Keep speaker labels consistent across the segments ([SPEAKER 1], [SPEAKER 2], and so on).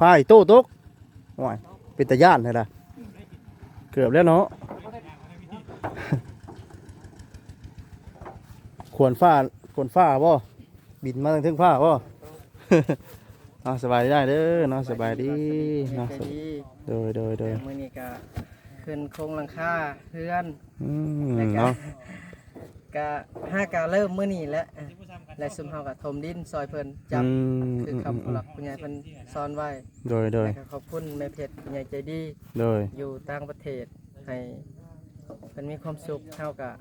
[SPEAKER 1] พายโต้ตกโอ้ยเป็นตาย่านเลยล่ะเกือบแล้วเนาะควรฟ้าควรฟ้าบ่บินมาทางเทึงฟ้าบ่เนาะสบายได้เด้อเนาะสบายดีเนาะ
[SPEAKER 2] ใจดี
[SPEAKER 1] โดยโดยโดย
[SPEAKER 2] มื้อนี้ก็ขึ้นโครงหลังคาเพื่อน
[SPEAKER 1] อืม
[SPEAKER 2] แล้วก็
[SPEAKER 1] เนาะ
[SPEAKER 2] ก็ห้ากาเริ่มมื้อนี้แหละ และซุมเฮาก็ถมดินซอยเพิ่นจับ
[SPEAKER 1] อืม
[SPEAKER 2] คือคำผู้หลักผู้ใหญ่เพิ่นสอนไว้
[SPEAKER 1] โดยโดย
[SPEAKER 2] แล้วก็ขอบคุณแม่เพชรผู้ใหญ่ใจดี
[SPEAKER 1] โดย
[SPEAKER 2] อยู่ต่างประเทศให้เพิ่นมีความสุขเท่ากับ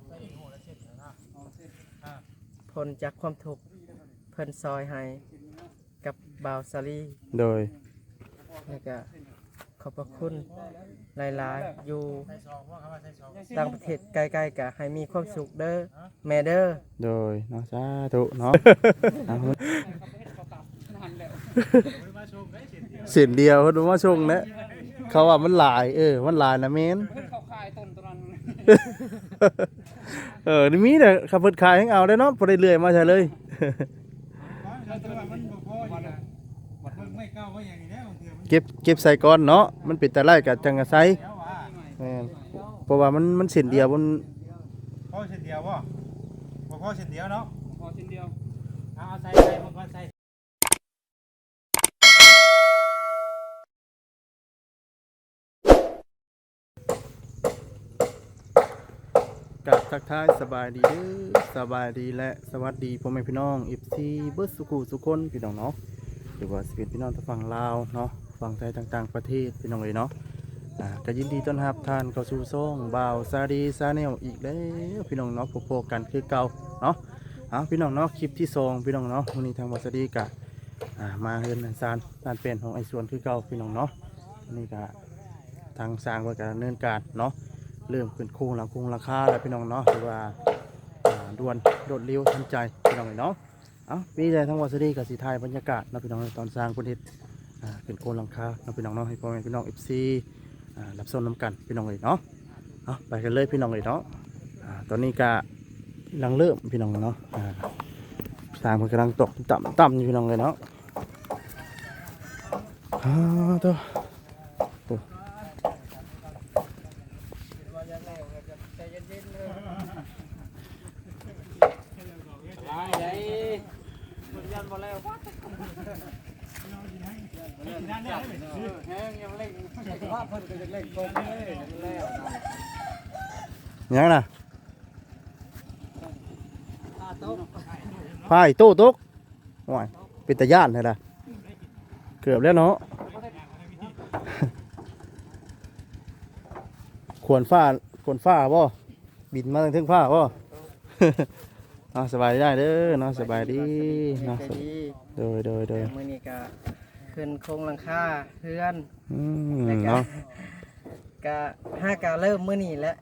[SPEAKER 2] พ้นจากความทุกข์เพิ่นซอยให้กับบ่าวซาลี
[SPEAKER 1] โดย
[SPEAKER 2] แล้วก็ ขอบพระคุณหลายๆ อยู่ต่างประเทศใกล้ๆกะให้มีความสุขเด้อแม่เด้อ
[SPEAKER 1] โดยเนาะสาธุเนาะเอาเส้นเดียวเพิ่นบ่มาชงนะเขาว่ามันหลาย เออ มันหลายนะแม่น
[SPEAKER 3] เขาขายต้นตอนนั้น
[SPEAKER 1] เออนี่มีแต่ขับเพิ่นขายให้เอาได้เนาะบ่ได้เลื่อยมาใช่เลย เก็บเก็บใส่ก่อนเนาะมันเป็นตะไลกับจังกะไซแม่นเพราะว่ามันมันเส้นเดียวมัน
[SPEAKER 4] พ่อเช่นเดียวบ่บ่พ่อเช่นเดียวเนาะ
[SPEAKER 3] พอชิ้นเดียว
[SPEAKER 4] เอาเอาใส่ใส่มันก่อนใส่
[SPEAKER 1] กับทักทายสบายดีเด้อสบายดีและสวัสดีพ่อแม่พี่น้อง FC เบิร์ดสุขุสุคนพี่น้องเนาะหรือว่าสิเป็นพี่น้องทางฝั่งลาวเนาะ ฝั่งไทยต่างๆประเทศพี่น้องเลยเนาะอ่าก็ยินดีต้อนรับท่านเข้าสู่ซ่องบ่าวซาดีซาแนลอีกแล้วพี่น้องเนาะพบๆกันคือเก่าเนาะเอาพี่น้องเนาะคลิปที่สองพี่น้องเนาะวันนี้ทางบ่าวซาดีกะอ่ามาเฮือนอันซานการเปลี่ยนของไอ้ส่วนคือเก่าพี่น้องเนาะนนี้ก็ทางสร้างไว้การดำเนินการเนาะเริ่มขึ้นโค้งหลังโค้งราคาแล้วพี่น้องเนาะหรือว่าอ่าด่วนโดดเร็วทันใจพี่น้องเลยเนาะเอามีแต่ทั้งวัสดีกับสีไทยบรรยากาศเนาะพี่น้องตอนสร้างคนที่อ่ เป็นโค้งหลังคาน้องพี่น้องเนาะให้พ่อแม่พี่น้องเอฟซีรับชมน้ำกันพี่น้องเลยเนาะเอาไปกันเลยพี่น้องเลยเนาะตอนนี้ก็ลังเริ่มพี่น้องเนาะอ่าสร้างมันกำลังตกต่ำต่ำอยู่พี่น้องเลยเนาะอ่าตัว
[SPEAKER 3] ลายได้
[SPEAKER 2] ยันบ่แล้ว
[SPEAKER 3] แห้งยังเล่ ง
[SPEAKER 2] ว่าเพิ่นก็จะเล่นโกงเลยแล้ว
[SPEAKER 1] ยังน่ะ
[SPEAKER 2] ตาโต๊ะ
[SPEAKER 1] พายโต้ตกโอ้ยเป็นตาย่านเลยล่ะเกือบแล้วเนาะควรฟ้าควรฟ้าบ่บินมาทางเทึงฟ้าบ่เนาะสบายได้เด้อเนาะสบายดีเนาะ
[SPEAKER 2] ใจดี
[SPEAKER 1] โดยโดยโดย
[SPEAKER 2] มื้อนี้ก็ขึ้นโครงหลังคาเพื่อน
[SPEAKER 1] อืม
[SPEAKER 2] แล้วก็
[SPEAKER 1] เนาะ
[SPEAKER 2] ก็ห้ากาเริ่มมื้อนี้แหละ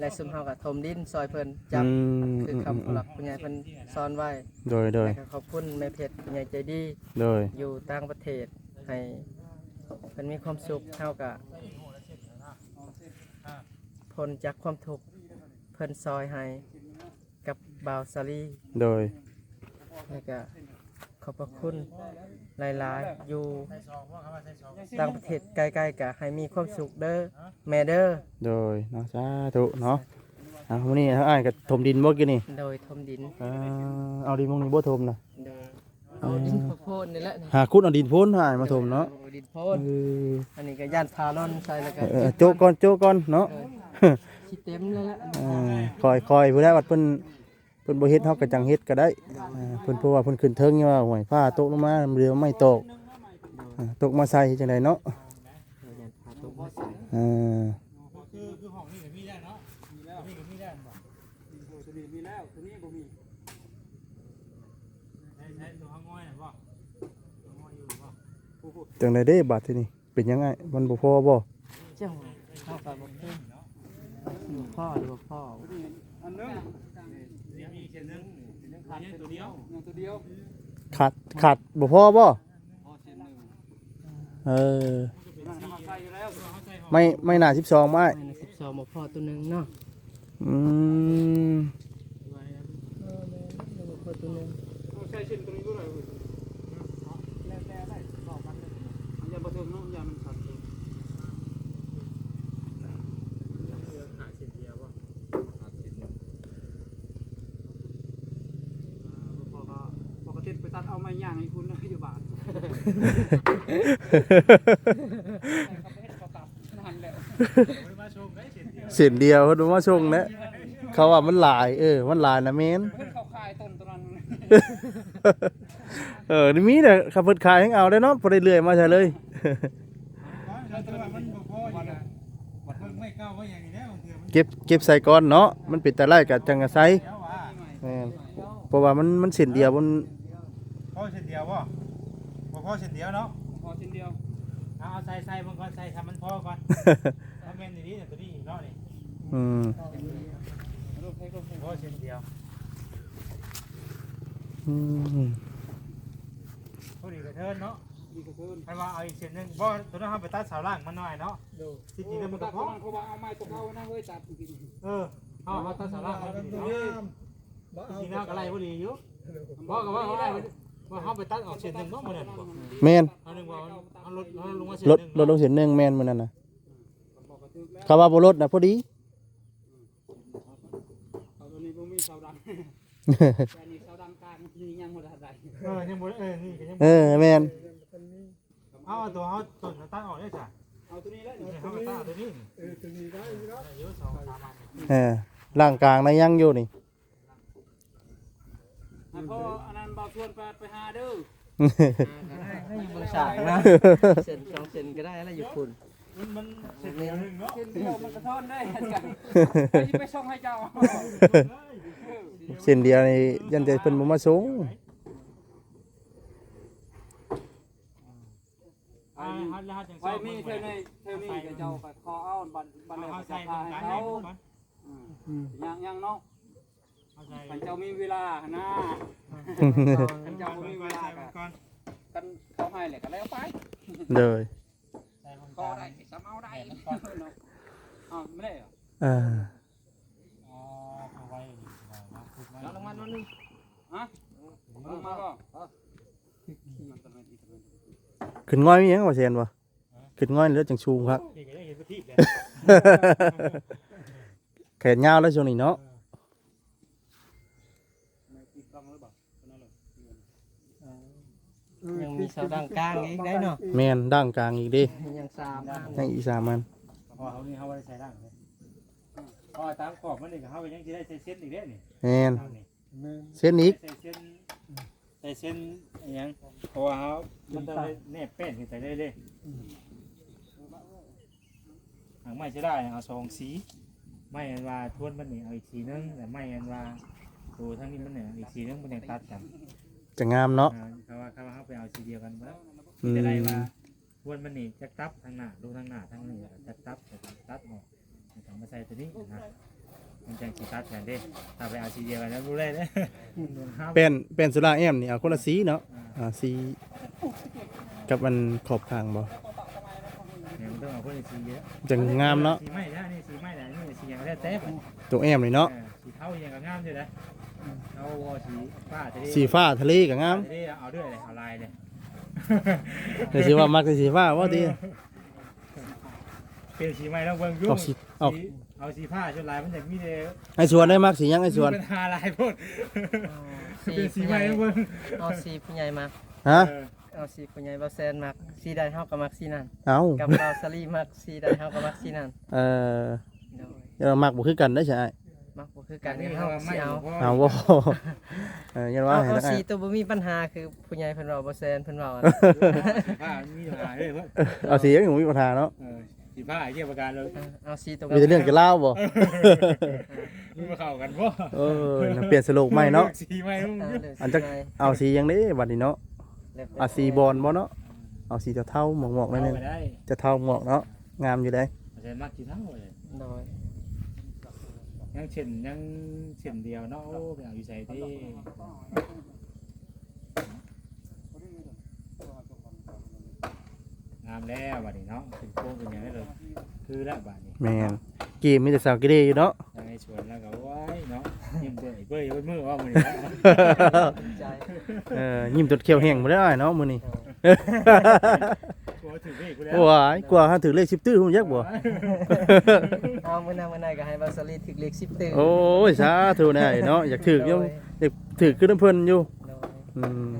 [SPEAKER 2] และซุมเฮาก็ถมดินซอยเพิ่นจับ
[SPEAKER 1] อืม
[SPEAKER 2] คือคำผู้หลักผู้ใหญ่เพิ่นสอนไว้
[SPEAKER 1] โดยโดย
[SPEAKER 2] แล้วก็ขอบคุณแม่เพชรผู้ใหญ่ใจดี
[SPEAKER 1] โดย
[SPEAKER 2] อยู่ต่างประเทศให้เพิ่นมีความสุขเท่ากับพ้นจากความทุกข์เพิ่นซอยให้กับบ่าวซาลี
[SPEAKER 1] โดย
[SPEAKER 2] แล้วก็ ขอบพระคุณหลายๆ อยู่ต่างประเทศใกล้ๆกะให้มีความสุขเด้อแม่เด้อ
[SPEAKER 1] โดยเนาะสาธุเนาะอะวันนี้ทั้งอ้ายก็ถมดินบ่กินนี่
[SPEAKER 2] โดยทมดิน
[SPEAKER 1] อ่าเอาดินมงนี่บ่ถมนะ
[SPEAKER 2] โดยเอาดินโพนนี่แหละ
[SPEAKER 1] หาคุดเอาดินพ้นให้มาถมเนาะ
[SPEAKER 2] อดินโพ
[SPEAKER 1] เอนอ
[SPEAKER 2] อันนี้ก็ย่านพาล่อนใส่แล้วก็
[SPEAKER 1] เออโจกก่อนโจกก่อนเนาะ
[SPEAKER 2] คิดเต็มแล้วละ
[SPEAKER 1] อ่าคอยคอยผู้ใดวัดเพิ่นเพิ่นบ่เฮ็ดเฮาก็จังเฮ็ดก็ได้อ่าเพิ่นเพราะว่าเพิ่นขึ้นเทิงนี่ว่าห่วยฟ้าตกลงมาเรือไม่ตกอ่าตกมาใส่จังไดเนาะ
[SPEAKER 2] ย่านพาตกมาใส่
[SPEAKER 1] อ่า
[SPEAKER 4] คือคือห้องนี้ก็มีได้เนาะมีแล้วนี่ก็มีได้บ่
[SPEAKER 3] ตัวนี้มีแล้วตัวนี้บ่มี
[SPEAKER 4] ใช้ใช้ตัวห้องง้อยน่ะบ่ตัวง้อยอยู่บ่
[SPEAKER 1] จังไดเด้บัดทีนี้เป็นยังไงมันบ่พอบ่
[SPEAKER 2] เจ้าเข้าไปบ่เพิ่นอยู่พ่อหรือบ่พ่อ
[SPEAKER 3] อันนึง
[SPEAKER 4] ขาดตัวเดียว
[SPEAKER 3] ตัวเดียว
[SPEAKER 1] ขาดขาดบ่พอบ่
[SPEAKER 3] พอเส้นหนึ่ง
[SPEAKER 1] เออ
[SPEAKER 3] นั่นเขาใส่อยู่แล้ว
[SPEAKER 1] ไม่ไม่น่า12ไม้
[SPEAKER 2] ไม่นะ12บ่พ่อตัวหนึงเนาะ
[SPEAKER 1] อืม
[SPEAKER 2] เออแม่นบ่พ่อตัวหนึง
[SPEAKER 3] ต้องใส่เส้นตรงนี้ด้วย
[SPEAKER 2] แล้วแต่ได้บอก
[SPEAKER 3] ให้ ย่างให้คุณอยู่บ้านนั่นแหละ
[SPEAKER 4] ไม่มาชมได้เสียเดียว
[SPEAKER 1] เส้นเดียวเพิ่นบ่มาส่งนะเขาว่ามันหลาย เออ มันหลายนะแม่น
[SPEAKER 3] เพิ่นเข้าค่ายต้นตอนนั้น
[SPEAKER 1] เออนี่มีแต่ขับเพิ่นขายให้เอาได้เนาะบ่ได้เลื่อยมาใช่เลย
[SPEAKER 4] แล้วตัวมันบ่พออยู่นะเพิ่งไม่ก้าวว่าอย่างนี้แล้วเถื่อมัน
[SPEAKER 1] เก็บเก็บใส่ก่อนเนาะมันเป็นแต่ไร่กับจังกะไซ
[SPEAKER 4] เดี๋ยวว่า
[SPEAKER 1] แม่นเพราะว่ามันมันเส้นเดียวมัน
[SPEAKER 4] พอเช่นเดียวบ่บ่พอเช่นเดียวเนาะ
[SPEAKER 3] พอชิ้นเดียว
[SPEAKER 4] เอาใส่ใส่มันก่อนใส่ทำมันพอก่อนถ้าแม่นดีๆตัวนี้เนาะนี่
[SPEAKER 1] อืม
[SPEAKER 3] รูปให้รูปให้
[SPEAKER 4] พอเช่นเดียว
[SPEAKER 1] อืม
[SPEAKER 4] พอดีกระเทินเนาะ
[SPEAKER 3] ดีกว่าเพิ่น
[SPEAKER 4] ให้ว่าเอาอีกเส้นหนึงบ่ตัวนั้นเฮาไปตัดเสาล่างมันหน่อยเนาะ
[SPEAKER 3] ดู
[SPEAKER 4] ที่จริงแล้วมันก็
[SPEAKER 3] ตัด
[SPEAKER 4] พอ
[SPEAKER 3] เขาว่าเอาไม้ตัวเขานะเฮ้ยตัดกิน
[SPEAKER 4] เออเอาเอาตัดเสาล่างมันดีเนาะจริงๆแล้วก็ไล่บ่ดีอยู่บ่ก็ว่าเขาได้ ว่าเฮาไปตัดออกเส้นหนึงเนาะมื้อนั้น
[SPEAKER 1] แม่น
[SPEAKER 4] เอาหนึงว่าเอารถเอาลงมาเส้น
[SPEAKER 1] ลด
[SPEAKER 4] หนึง
[SPEAKER 1] ลดลงเส้นหนึงแม่นมื้อนั้นน่ะ
[SPEAKER 3] บอกกระทึกแล้ว
[SPEAKER 1] เขาว่าบ่ลดน่ะพอดี
[SPEAKER 3] เอาตัวนี้บ่มีเสาดังแต่นี่เสาดังกลางนี่ยังบ่ได้
[SPEAKER 4] เออยังบ่ได้เออนี่ก็ยัง
[SPEAKER 1] เออแม่น
[SPEAKER 4] เอาเอาตัวเฮาต้นตัดออกได้จ้ะ
[SPEAKER 3] เอาตัวนี้แล้ว
[SPEAKER 4] นี่เฮาก็ตัดตัวนี้เออตัวนี้ได้อยู่เนาะอยู่สองสามอัน
[SPEAKER 1] เออร่างกลางนะยังอยู่นี่
[SPEAKER 3] ให้ พ่ออันนั้นบ่ชวนไปไปหาเด้อ
[SPEAKER 2] ให้อยู่บอร์สามนะเส้นสองเส้นก็ได้แล้วอยู่คุณ
[SPEAKER 4] มันมันเสร็จเดียวนึงเนาะ
[SPEAKER 3] เส้นเดียวมันกระท้อนได้กันไปไปส่งให้เจ้า
[SPEAKER 1] เส้นเดียวนี่ยันแต่เพิ่นบ่มาส่ง
[SPEAKER 3] ไว้มีเท่านี้เท่านี้เจ้าไปขอเอาบัตรบัตรเลยไป
[SPEAKER 4] ใส่
[SPEAKER 3] พาให้เขายังยังเนาะ
[SPEAKER 4] เอาใส่
[SPEAKER 3] คันเจ้ามีเวลานะคันเจ้าบ่มีเวลา
[SPEAKER 4] ใส่
[SPEAKER 3] ก็
[SPEAKER 4] ก่อน
[SPEAKER 3] กันเขาให้แหละก็แล้วไป
[SPEAKER 1] เลย
[SPEAKER 4] ใส่มัน
[SPEAKER 3] ก็
[SPEAKER 4] ก่อน
[SPEAKER 3] ได้สามเอาได้เนาะอ้าวไม่ได้เหรอ
[SPEAKER 1] อ่า
[SPEAKER 4] อ๋อเอาไว้ดีกว่าเนาะพูดไว้
[SPEAKER 3] แล้วรางวัลวันนึงฮะลงมาก็มันจะเป็นอีกเรื่อง
[SPEAKER 1] ขึ้นง่อยมีหยังบ่เซียนบ่ขึ้นง่อยแล้วจังชูงครับ
[SPEAKER 4] นี่ก็ได้เห็นประทีปเลย
[SPEAKER 1] แขนยาวแล้วช่วงนี้เนาะ
[SPEAKER 3] ไม่อีกครั้งหรือเปล่านั่นแหละ
[SPEAKER 2] ยังมีเสาดังกลางอีกได้เนาะ
[SPEAKER 1] แม่นด่างกลางอีกเดิ
[SPEAKER 2] ยังสามอัน
[SPEAKER 1] ยังอีกสามมัน
[SPEAKER 4] เพราะว่าเขานี่เขาไว้ใส่ร่างเลยเพราะว่าตามขอบมันนี่ก็เขาไปยังจะได้ใส่เส้นอีกเด้อนี่
[SPEAKER 1] แม่น
[SPEAKER 4] ทางนี่
[SPEAKER 1] เส้นอีก
[SPEAKER 4] ใส่เส้นใส่เส้นอหยังเพราะว่าเขามันต้องได้แนบแป้นขึ้นไปเรื่อยๆหางไม้จะได้เอาสองสี ไม้อันว่าทวนมันนี่เอาอีกสีนึงแต่ไม้อันว่าตัวทั้งนี้มันเนี่ยอีกสีนึงมันยังตัดกัน
[SPEAKER 1] จะงามเนาะ
[SPEAKER 4] อ่าเขาว่าเขาว่าเขาไปเอาสีเดียวกันบ่
[SPEAKER 1] อืม
[SPEAKER 4] จะได้ว่าทวนมันนี่จะตับทางหน้าดูทางหน้าทางนี้จะตับจะตัดออกแล้วก็มาใส่ตัวนี้นะมันจังสีตัดกันเด้ถ้าไปเอาสีเดียวกันแล้วรู้เลยเด้
[SPEAKER 1] เป็นเป็นสุราแอมนี่เอาคนละสีเนาะอ่าสีกับมันขอบข้างบ่
[SPEAKER 4] เนี่ยมันต้องเอาคนละสีเยอะ
[SPEAKER 1] จังงามเนาะ
[SPEAKER 4] สีไม้นะนี่สีไม้นะนี่สีอย่างแรกเต้ป
[SPEAKER 1] ตัวแอมนี่เนาะ
[SPEAKER 4] สีเทาอย่างก็งามอยู่นะ เอาสีฟ้าจะได้
[SPEAKER 1] สีฟ้าทะเลก็งาม
[SPEAKER 4] จะได้เอาด้วยเลยเอาลายเลย
[SPEAKER 1] แต่สิว่ามักแต่สีฟ้าว่าติ
[SPEAKER 4] เปลี่ยนสีไม้แล้วเบิ่งยุ่
[SPEAKER 1] ออกสีออก
[SPEAKER 4] สีเอาสีผ้าจนลายมันจะมีเลย
[SPEAKER 1] ไอ้สวนได้มักสีหยังไอ้สวน
[SPEAKER 4] เป็นทาลายพ่นเปลี่ยนสีไม้แล้วเบิ่ง
[SPEAKER 2] เอาสีผู้ใหญ่มา
[SPEAKER 1] ฮะ
[SPEAKER 4] เออ
[SPEAKER 2] เอาสีผู้ใหญ่เบาแซนมักสีใดเฮาก็มักสีนั้น
[SPEAKER 1] เอา
[SPEAKER 2] กับเบาสลีมักสีใดเฮาก็มักสีนั้น
[SPEAKER 1] เอ่อ
[SPEAKER 2] โดย
[SPEAKER 1] เรามักบ่คือกันได้ใช่
[SPEAKER 2] มักบ่ คือกัน
[SPEAKER 4] นี่
[SPEAKER 2] นี่
[SPEAKER 4] เขา
[SPEAKER 2] เฮา
[SPEAKER 4] ว่าไม่
[SPEAKER 2] สิเอา
[SPEAKER 1] เอาบ่เออยันว่า
[SPEAKER 2] เอา
[SPEAKER 1] ให้
[SPEAKER 2] เอา
[SPEAKER 1] ได้
[SPEAKER 2] สีตัวบ่มีปัญหาคือผู้ใหญ่เพิ่นเว้าบ่แซนเพิ่นเว้าอะ
[SPEAKER 4] ผ้ามีปัญหาเลยเพิ่น
[SPEAKER 1] เอาสียังมีปัญหาเนาะ
[SPEAKER 4] เออสีผ้าไอ้เกี่ยวกับการเลย
[SPEAKER 2] เออเอาสีตัว
[SPEAKER 1] มีแต่เรื่องจะเล่าบ่
[SPEAKER 4] มันมาเข้ากันบ่
[SPEAKER 1] เออน่ะเปลี่ยนสโลกใหม่เนาะ
[SPEAKER 4] สีใหม่ต้อง
[SPEAKER 2] เอา
[SPEAKER 4] ยุ่
[SPEAKER 2] เด้อ
[SPEAKER 1] อันจัก
[SPEAKER 2] สีใหม่
[SPEAKER 1] เอาสีหยังนี้บัดนี้เนาะ
[SPEAKER 2] แล้วแต่
[SPEAKER 1] เอาสีบอลบ่เนาะเอาสีเทาๆหมอกๆนั่น
[SPEAKER 4] เข้า
[SPEAKER 1] นึง
[SPEAKER 4] ไปได้
[SPEAKER 1] จะเทาหมอกเนาะงามอยู่ได้
[SPEAKER 4] อาจารย์มักสีเท่าเลย
[SPEAKER 2] โดย
[SPEAKER 4] ยังเช่นยังเช่นเดียวเนาะโอ้ไปเอาอยู่ใส่ที่งามแล้วบัดนี้เนาะเป็นโค้งเป็นอย่างนั้นเลยคือแล้วบัดนี้
[SPEAKER 1] แม่นเกมมีแต่สาวกิเลอยู่เนาะ
[SPEAKER 4] ยังไงสวนแล้วก็ไว้เนาะยิ้มเปื่อยเปื่อยเปื่อยมือว่ามือนี้
[SPEAKER 2] ใจ
[SPEAKER 1] เออยิ้มจดเขียวแห้งบ่ได้เนาะมื้อนี้
[SPEAKER 4] ตั วถือเลขกูแล้ว
[SPEAKER 1] โอ้ยกว่าหาถือเลข10ตื้อฮู้ยักบ่
[SPEAKER 2] เอามื้อหน้ามื้อหน้าก็ให้เบาสลีถึกเลข10ตื่น
[SPEAKER 1] โอ้ยสาธุแน่เนาะอยากถือกอยู่อยากถือกคือน้ำเพิ่นอยู่
[SPEAKER 2] โดย
[SPEAKER 1] อืม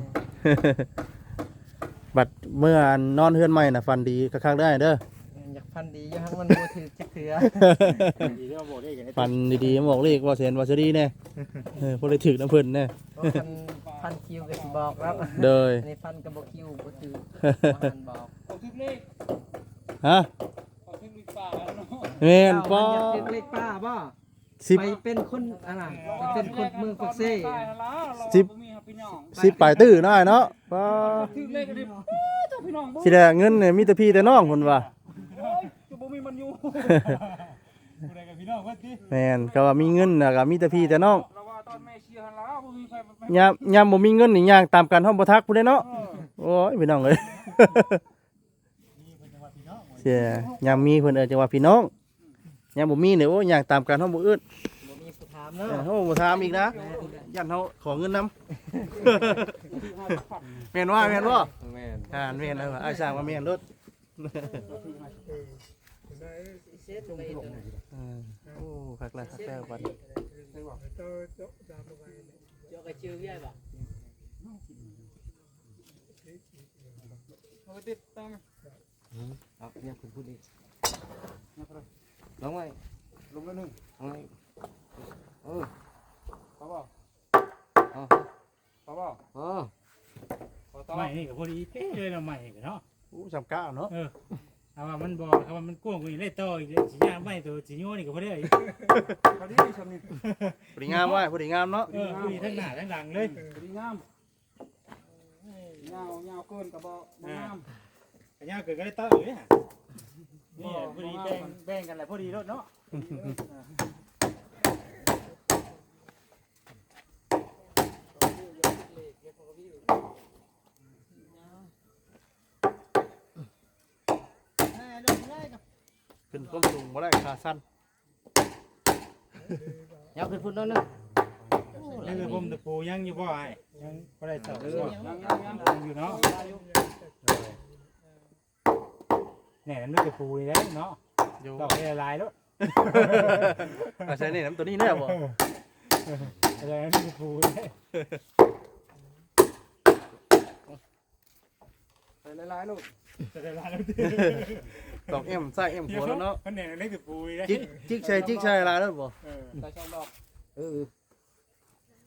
[SPEAKER 1] บัดเมื่อนอนเฮือนใหม่น่ะฟันดีคักๆได้เด้อ
[SPEAKER 2] อยากพันดีอยู่ฮันมันบ่ถือจักเถือ
[SPEAKER 4] ดีที่ว่าบอกได้กัน
[SPEAKER 1] ฟันดีๆบอกเลขว่าเซนว่าซะดีแน่เออบ่ได้ถึกน้ำเพิ่นแน่
[SPEAKER 2] เพราะพันพันคิวก็สิบอกแล้ว
[SPEAKER 1] เด้อ
[SPEAKER 2] อันนี้พันก็บ่คิวบ่ถือบ่หันบอก
[SPEAKER 3] ขอทึกเลข
[SPEAKER 1] ฮะ
[SPEAKER 3] ขอทึกเลขป่าแล้วเนาะ
[SPEAKER 1] แม่น
[SPEAKER 2] เอ้า
[SPEAKER 1] ป้อ
[SPEAKER 2] มันอยากเป็นเลขป้าบ่
[SPEAKER 1] สิบ
[SPEAKER 2] ไปเป็นคนอันน่ะไปเป็นคนเมืองปักเซ่
[SPEAKER 1] สิบสิบปลายตื้อน้อยเนาะป้อ
[SPEAKER 3] ทึกเลขกันดิเจ้าพี่น้องบ่
[SPEAKER 1] สิได้เงินเนี่ยมีแต่พี่แต่น้องพุ่นว่า
[SPEAKER 3] จะบ่มีมันอยู่
[SPEAKER 4] ผู้ใดกับพี่น้องว่าติ
[SPEAKER 1] แม่นก็ว่ามีเงินน่ะก็มีแต่พี่แต่น้อง
[SPEAKER 3] เราว่าตอนแม่เชียร์หันแล้วบ่มีใครไป
[SPEAKER 1] ยามยามบ่มีเงินนี่ย่างตามกันห้องบ่ทักผู้ใดเนาะ โอ้ยพี่น้องเอ้ย เสียยามมีเพิ่นเอิ้นจังว่าพี่น้องยามบ่มีเนี่ยโอ้ยย่างตามกันห้องบ่อึด
[SPEAKER 2] บ่มีผู้ถาม
[SPEAKER 1] เอ
[SPEAKER 2] เนาะ
[SPEAKER 1] อเฮาบ่ถามอีกนะยันเฮาขอเงินนํ แม่นว่าแม่นบ่
[SPEAKER 2] แม่น
[SPEAKER 1] อ่าแม่นเอออ้ายสร้างว่าแม่นรถ
[SPEAKER 2] เซ็ตไป
[SPEAKER 1] เออโอ้คักแล้วคักแล้วบัดนี้
[SPEAKER 2] เจาะ กระชื่อใหญ่บ่
[SPEAKER 3] เอาไปติดตั้ง
[SPEAKER 2] เอาเนี่ยคุณพูดดิลงไว้
[SPEAKER 3] ลงแล้วหนึง
[SPEAKER 2] ลงไว้เออ
[SPEAKER 3] พอบ่
[SPEAKER 2] เอา
[SPEAKER 3] พอบ่
[SPEAKER 2] เออ
[SPEAKER 3] พอต่อ
[SPEAKER 4] ไม่นี่ก็พอดีเป๊ะเลยเนาะใหม่กันเนาะ
[SPEAKER 1] อู้จำก้าเนาะ
[SPEAKER 4] เออถ้าว่ามันบอกถ้าว่ามันกว้างกว่านี้เลยต่ออีกเลยสิย่างไม่ตัวสิโยนี่ก็บ่ได้อีก
[SPEAKER 3] พอดีชมนี่
[SPEAKER 1] พอดีงามไว้พอดีงามเนาะ
[SPEAKER 4] เออคุยทั้งหน้าทั้งหลังเลย
[SPEAKER 3] พอดีงามยาวยาวเกินก็บ่บ่งาม
[SPEAKER 4] ก็ย่างเกิดก็ได้ต่ออีกเลยฮะนี่พอดีแบ่งแบ่งกันแหละพอดีรถเนาะ
[SPEAKER 1] ขึ้นความสูงบ่ได้ขาสั้น
[SPEAKER 2] อยากขึ้นพุ่นแล้วนึง
[SPEAKER 4] ยังคือผมตะปูยังอยู่บ่ไอ้ยังบ่ได้ต่อบ่
[SPEAKER 3] ยังยังยัง
[SPEAKER 4] ยังอยู่เนาะเนี่ยนั่นตะปูนี่แหละเนาะ
[SPEAKER 1] อยู่
[SPEAKER 4] ต่อให้ละลายแล้ว
[SPEAKER 1] อาใช้นี่น้ำตัวนี้แน่บ่
[SPEAKER 4] อะไรนั่นตะปูนี่
[SPEAKER 3] ไปหลายๆลูก
[SPEAKER 4] จะได้ลายแล้วดิ
[SPEAKER 1] ตอกเอ็มใส่เอ็มหัวแล้วเนาะ
[SPEAKER 4] มันเนี่ยเล็กตะปูนี่แหละ
[SPEAKER 1] จิกจิกใส่จิกใส่ลายแล้วบ่
[SPEAKER 4] เออ
[SPEAKER 3] ใส่ช่องดอก
[SPEAKER 2] เออ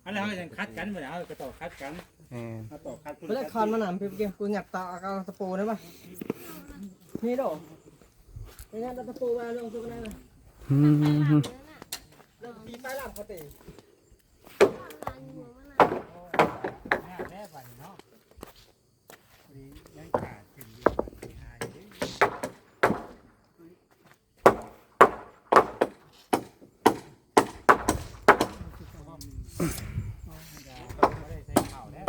[SPEAKER 4] อันนั้นเขาจะคัดกันบ่ได้เอากระต่อคัดกัน
[SPEAKER 1] แหม
[SPEAKER 4] เอาต่อคัด
[SPEAKER 2] ไปเลยคอนมาหนำพี่เกมกูอยากต่อเอาตะปูได้ป่ะนี่โดนี่งั้นตะปูมาลงตัวกันได้ไหม
[SPEAKER 1] อืม
[SPEAKER 2] ลงปีไปหลังปกติ
[SPEAKER 4] แน่บัดเนาะพอดียังขาดขึ้นอยู่ที่หายเด้บ่ได้ใส่ข้าวแล้ว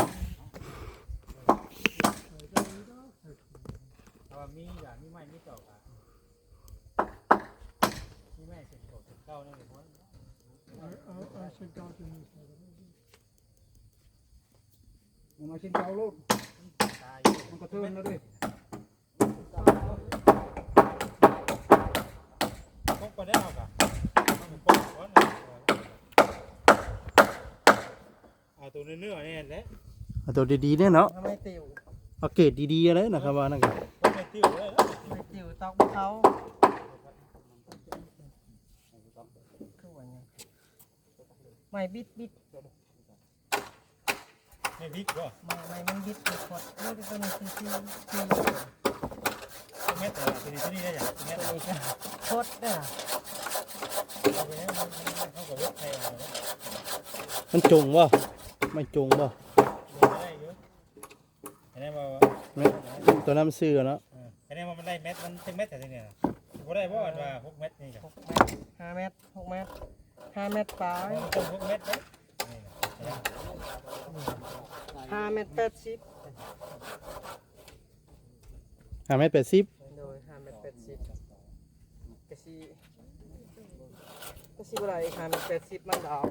[SPEAKER 4] เอามีอย่างมีไม้มีตอกอะมีไม้เสร็จ เข้านั่นเลย
[SPEAKER 3] มันมาชิ้นเก่าลูก
[SPEAKER 4] ตายอยู่
[SPEAKER 3] มันกระเทือนแล้วดิ
[SPEAKER 4] พกไปได้เอากะต้องพกก่อนนะเอาตัวเนื้อๆเนี่ยแหละ
[SPEAKER 1] เอาตัวดีๆเนี่ยเนาะ
[SPEAKER 2] ทำไมติว
[SPEAKER 1] เอาเกรดดีๆอะไรนะครับว่านั่นก็
[SPEAKER 4] พกไปติ้วเลยแล้ว
[SPEAKER 2] ไม่ติวตอกเขาคือ ว่าไงไม่บิดบิด
[SPEAKER 4] ไม่พริกก็
[SPEAKER 2] ไม่ไม่มันบิดบิดหมดนี่ก็เป็นซีซีซี
[SPEAKER 4] เม็ดอะไรตัวนี้ตัวนี้ได้ยังเม็ด
[SPEAKER 2] ตัว
[SPEAKER 4] อะไร
[SPEAKER 2] นี้ก็โคตรเนี่ย
[SPEAKER 4] เอาไปให้มันเข้ากับรถไทยเอาแล้ว
[SPEAKER 1] มันจงบ่ไม่จงบ่
[SPEAKER 4] ได้เยอะอันนี้มา
[SPEAKER 1] แม่ตัวนั้นมันซื้อเนาะ
[SPEAKER 4] อันนี้มันได้เม็ดมันเป็นเม็ดแต่เนี่ยก็ได้บ่ว่าหกเม็ดนี่จ้ะ
[SPEAKER 2] หกเมตรห้าเมตรหกเมตรห้าเมตรปลาย
[SPEAKER 4] มันต้องหกเม็ดเลย
[SPEAKER 2] ห้าเมตรแปดสิบ
[SPEAKER 1] ห้าเมตรแปดสิบ
[SPEAKER 2] โดยห้าเมตรแปดสิบกระชีกระชีอะไรห้าเมตรแปดสิบมันดอก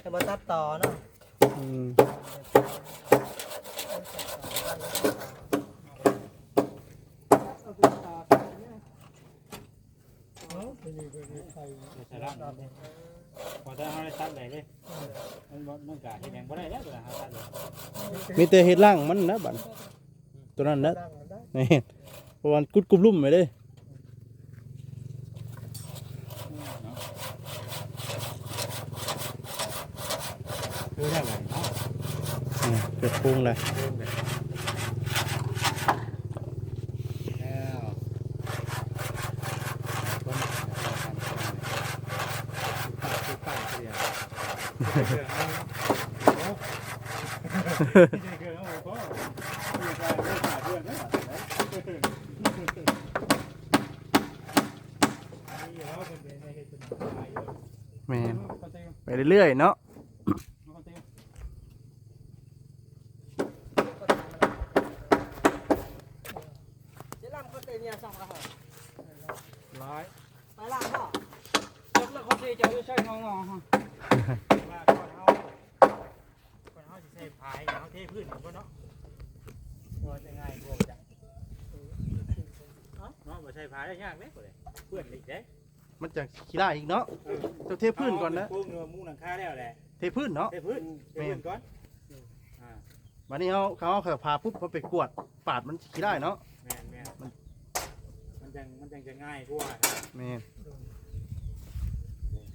[SPEAKER 2] แต่มาตัดต่อเนาะ
[SPEAKER 1] อืม
[SPEAKER 4] ใช่แล้วพอถ้าเอาได้ตัดไหนเลยมันบ่มันกะเฮ็ดหยังบ่ได้แล้วเวลาหาตัดเลย
[SPEAKER 1] มีแต่เฮ็ดล่างมันนะบัดตัวนั้นนะ
[SPEAKER 2] ตั้งมันได้
[SPEAKER 1] นี่เพราะว่ากุดกุบลุ่มไปเลย
[SPEAKER 4] คือได้ไงเนาะ
[SPEAKER 1] อืมเกิดพุงเลย
[SPEAKER 4] แล้วคนปากคือปากเดียวเกิดเอาโอ้เกิดเอาโอ้มีการเลือกหาเพื่อนนะนี่เราเป็นในเหตุผล
[SPEAKER 1] แมนไปเรื่อยๆเนาะ
[SPEAKER 2] ร้อ
[SPEAKER 4] ย
[SPEAKER 2] ไปล่างพ่อ
[SPEAKER 3] จักแล้วเขาสิจะเอาใช้งองอฮะ
[SPEAKER 4] ก่อนเฮาสิใส่พายเฮาเทพื้นก่อนเนาะว่าจะง่ายกว่าจังเนาะบ่ใช่พายได้ยากเด้บ่ได้เพื่อนอีกเด้
[SPEAKER 1] มันจะขี้ได้อีกเนาะเจ้าเทพื้นก่อนนะ
[SPEAKER 4] ปูเนื้อมุ้งหลังคาแล้วแหละ
[SPEAKER 1] เทพื้นเนาะ
[SPEAKER 4] เทพื้นเทพื้นก่อนอ่า
[SPEAKER 1] วันนี้เขาเขาเอาเขือพาปุ๊บเขาไปกวดปาดมันขี้ได้เนาะ
[SPEAKER 4] แม่นแม่นมันมันจังมันจังจะง่ายกว่า
[SPEAKER 1] แม่น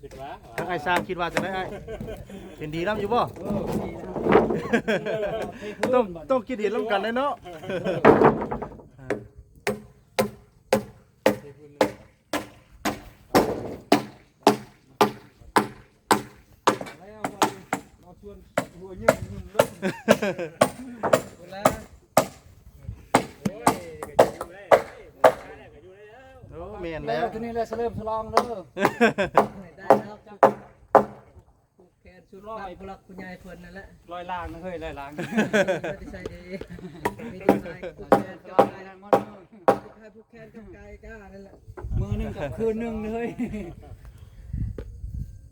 [SPEAKER 4] คิดว่า
[SPEAKER 1] ทางไอ้ซางคิดว่าจะได้ไอ้เป็นดีน้ำอยู่บ่
[SPEAKER 3] เออดีนะ
[SPEAKER 1] ต้องต้องกินดีร่วมกันเลยเนาะ
[SPEAKER 4] เทพื้นเลย
[SPEAKER 3] แล้วว่าเราชวนหัวยืนยืนเลย
[SPEAKER 2] เวลา
[SPEAKER 4] โอ้ยก็อยู่ได้หลังคาแล้วก็อยู่ได้แล้ว
[SPEAKER 1] โอ้แม่น
[SPEAKER 3] แล้
[SPEAKER 1] แล้ว
[SPEAKER 3] ทีนี้แหละเสลิมฉลองเด้อ
[SPEAKER 2] ได้แล้ว กแขนสุดร้อยผู้หลักผู้ใหญ่เพิ่นนั่นแหละ
[SPEAKER 3] ลอยล่างนะเฮ้ยลอยล่าง
[SPEAKER 2] ไม่ได้ใส่ดีมีดีไซน์ผูกแขนกับไก่ให้ผูกแขนกับไก่ก้านั่นแหละ
[SPEAKER 3] มือหนึงกับคืนหนึงเลย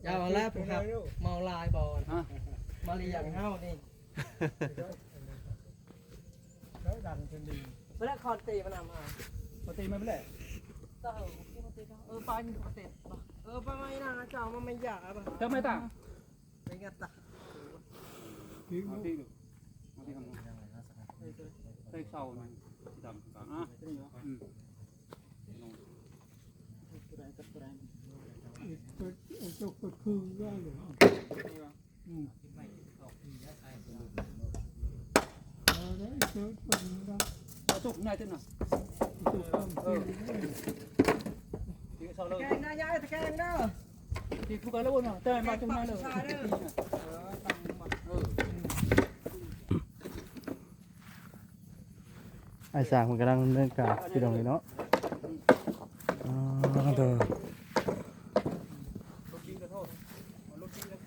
[SPEAKER 2] ยาวแล้วผู้ขับเมาลายบอล
[SPEAKER 3] ฮะ
[SPEAKER 2] มาเรียงเฮานี่แล้วดันจนดีเวลาคอนตีมันนำมา
[SPEAKER 3] ปกติไม่เป็นไร
[SPEAKER 2] เต้าเออไปมีปกติเออไปไม่น่าเจ้ามันไม่อยากอะ
[SPEAKER 3] เจ้าไม่ต่าง
[SPEAKER 2] ไม่งัดตา
[SPEAKER 3] เอาที่ดูเอาที่ทำงานเคยเศร้าหน่อยที่ดำก่อนอะ ดีกู
[SPEAKER 2] กันแล้
[SPEAKER 3] วบ่เนาะแต่มาตรงมาเลย
[SPEAKER 1] ไอ้สางมันกำลังดำเนินการพี่น้องเลยเนาะอ๋อเด้อ
[SPEAKER 3] ลูกยิงกระโทษลูกยิงเลย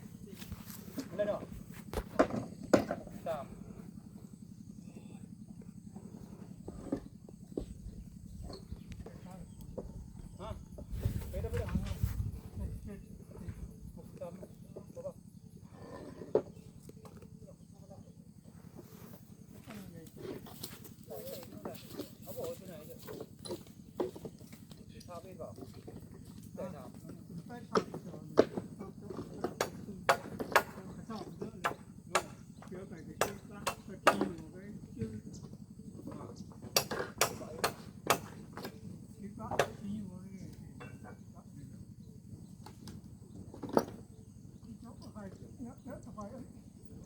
[SPEAKER 3] อะไรดอกสามฮะไปได้ไปได้หกสามบ่บ่เอาบ่ไปไหนเด้อพาไปบ่ได้ครับ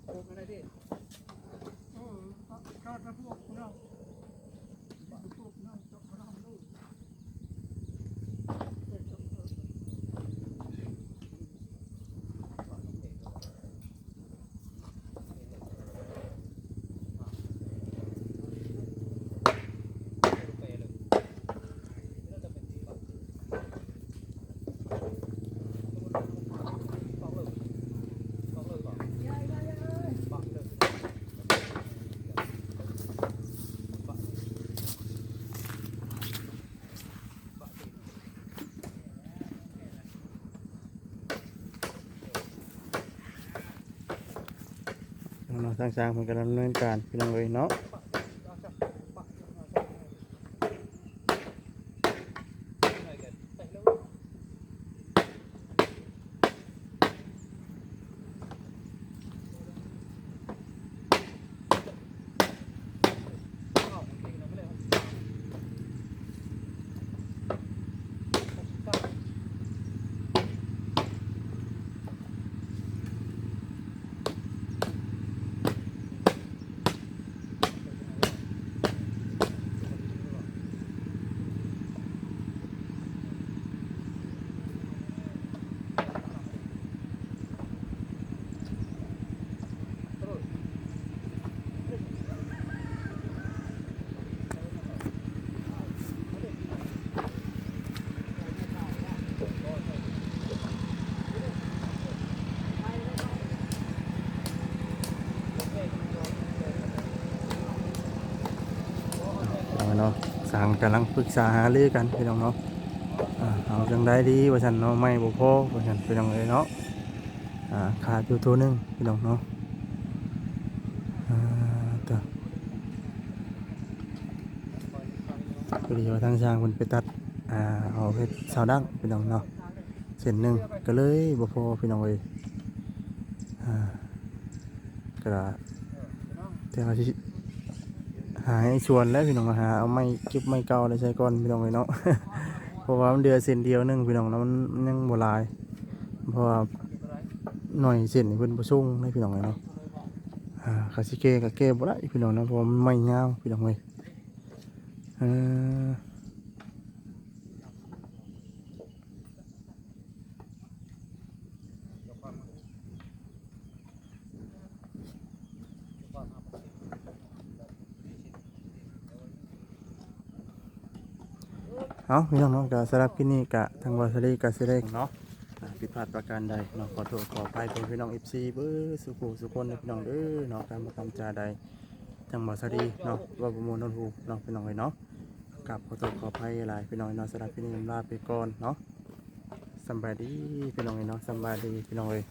[SPEAKER 3] โอ้ไม่ได้ดิปักเลย
[SPEAKER 1] เนาะ ทางซางมันกำลังดำเนินการพี่น้องเลยเนาะ เนาะสางกำลังปรึกษาหารือกันพี่น้องเนาะอ่าเอาจังได้ดีว่าฉันเนาะไม่บ่พอว่าฉันพี่น้องเอ้ยเนาะขาดอยู่ตัวหนึงพี่น้องเนาะอ่าตัวพอดีว่าทางช่างเพิ่นไปตัดอ่าเอาเฮ็ดเสาวดั้งพี่น้องเนาะเส้นหนึ่งก็เลยบ่พอพี่น้องเอ้ยอ่ากระแต่ว่าสิ หาให้ชวนแล้วพี่น้องหาเอาไม้เก็บไม้เก่าเลยใช้ก่อนพี่น้องเลยเนาะเพราะว่ามันเดือเส้นเดียวนึงพี่น้องนะมันยังโบราณเพราะว่าหน่อยเส้นเพิ่นบ่ส่งให้พี่น้องเลยเนาะอ่าคาสิเกะก็เกะบ่ได้พี่น้องนะเพราะมันไม่ยาวพี่น้องเลยอ่า เอาพี่น้องเนาะก็สำหรับคลินี้ก็ทางบอสลีก็สิได้เนาะผิดพลาดประการใดเนาะขอโทษขออภัยเป็นพี่น้อง FC เบ้อสุขุสุคนพี่น้องเด้อเนาะการบ่ทำจาใดทางบอสดีเนาะว่าประมวลนนทูเนาะพี่น้องเลยเนาะกับขอโทษขออภัยหลายพี่น้องเนาะสำหรับพี่นี่ลาไปก่อนเนาะสบายดีพี่น้องเลยเนาะสบายดีพี่น้องเลย